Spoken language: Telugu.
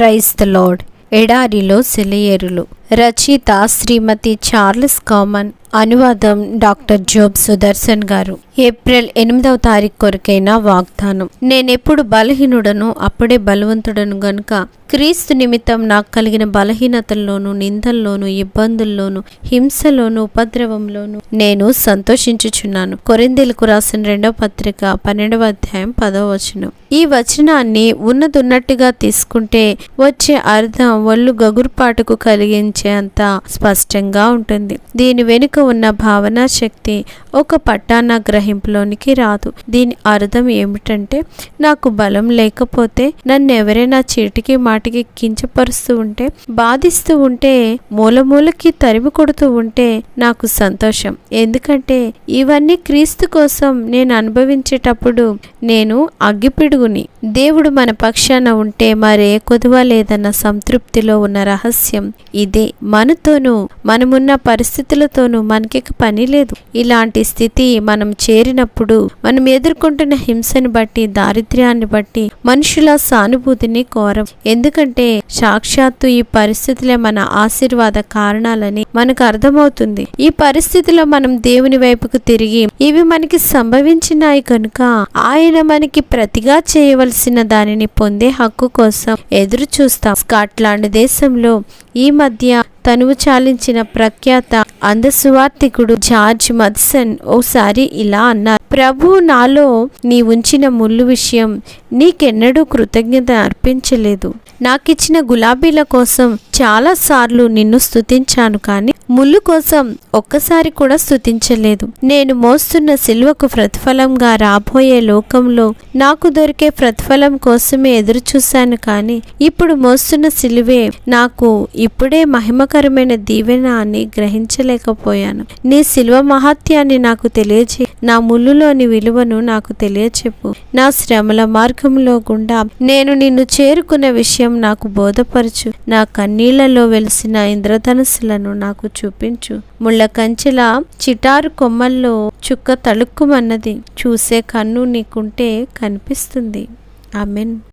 ప్రైజ్ ఎడారిలో సెలయేరులు. రచయిత శ్రీమతి చార్లెస్ కామన్ అనువాదం డాక్టర్ జోబ్ సుదర్శన్ గారు. ఏప్రిల్ ఎనిమిదవ తారీఖు కొరకైన వాగ్దానం. నేనెప్పుడు బలహీనుడను అప్పుడే బలవంతుడను గనుక క్రీస్తు నిమిత్తం నాకు కలిగిన బలహీనతల్లోనూ నిందల్లోనూ ఇబ్బందుల్లోనూ హింసలోనూ ఉపద్రవంలోనూ నేను సంతోషించుచున్నాను. కొరిందెలకు రాసిన రెండవ పత్రిక పన్నెండవ అధ్యాయం పదవ వచనం. ఈ వచనాన్ని ఉన్నదున్నట్టుగా తీసుకుంటే వచ్చే అర్థం ఒళ్ళు గగురుపాటుకు కలిగించేంత స్పష్టంగా ఉంటుంది. దీని వెనుక ఉన్న భావనా శక్తి ఒక పట్టాన గ్రహింపులోనికి రాదు. దీని అర్థం ఏమిటంటే నాకు బలం లేకపోతే నన్ను ఎవరైనా చీటికి మాటికి కించపరుస్తూ ఉంటే బాధిస్తూ ఉంటే మూలమూలకి తరిమి కొడుతూ ఉంటే నాకు సంతోషం. ఎందుకంటే ఇవన్నీ క్రీస్తు కోసం నేను అనుభవించేటప్పుడు నేను అగ్గిపిడుగుని దేవుడు మన పక్షాన ఉంటే మరే కొదువ లేదన్న సంతృప్తిలో ఉన్న రహస్యం ఇదే. మనతోనూ మనమున్న పరిస్థితులతోనూ మనకి పని లేదు. ఇలాంటి స్థితి మనం చేరినప్పుడు మనం ఎదుర్కొంటున్న హింసని బట్టి దారిద్ర్యాన్ని బట్టి మనుషుల సానుభూతిని కోరం. ఎందుకంటే సాక్షాత్తు ఈ పరిస్థితులే మన ఆశీర్వాద కారణాలని మనకు అర్థమవుతుంది. ఈ పరిస్థితిలో మనం దేవుని వైపుకు తిరిగి ఇవి మనకి సంభవించినాయి కనుక ఆయన మనకి ప్రతిగా చేయవలసిన దానిని పొందే హక్కు కోసం ఎదురు చూస్తాం స్కాట్లాండ్ దేశంలో ఈ మధ్య తనువు చాలించిన ప్రఖ్యాత అందసువార్తికుడు జార్జ్ మద్సన్ ఓసారి ఇలా అన్నారు. ప్రభు నాలో నీ ఉంచిన ముళ్ళు విషయం నీకెన్నడూ కృతజ్ఞత అర్పించలేదు. నాకిచ్చిన గులాబీల కోసం చాలా సార్లు నిన్ను స్తుతించాను కానీ ముళ్ళు కోసం ఒక్కసారి కూడా స్థుతించలేదు నేను మోస్తున్న సిల్వకు ప్రతిఫలంగా రాబోయే లోకంలో నాకు దొరికే ప్రతిఫలం కోసమే ఎదురు చూశాను కానీ ఇప్పుడు మోస్తున్న సిలువే నాకు ఇప్పుడే మహిమకరమైన దీవెన అని గ్రహించలేకపోయాను. నీ సిల్వ మహత్యాన్ని నాకు తెలియజే నా ముళ్ళులోని విలువను నాకు తెలియచెప్పు. నా శ్రమల మార్గంలో గుండా నేను నిన్ను చేరుకున్న విషయం నాకు బోధపరచు. నా కన్నీళ్ళలో వెలిసిన ఇంద్రధనుసులను నాకు చూపించు. ముళ్ళ కంచెల చిటారు కొమ్మల్లో చుక్క తళుక్కుమన్నది చూసే కన్ను నీకుంటే కనిపిస్తుంది. ఆమెన్.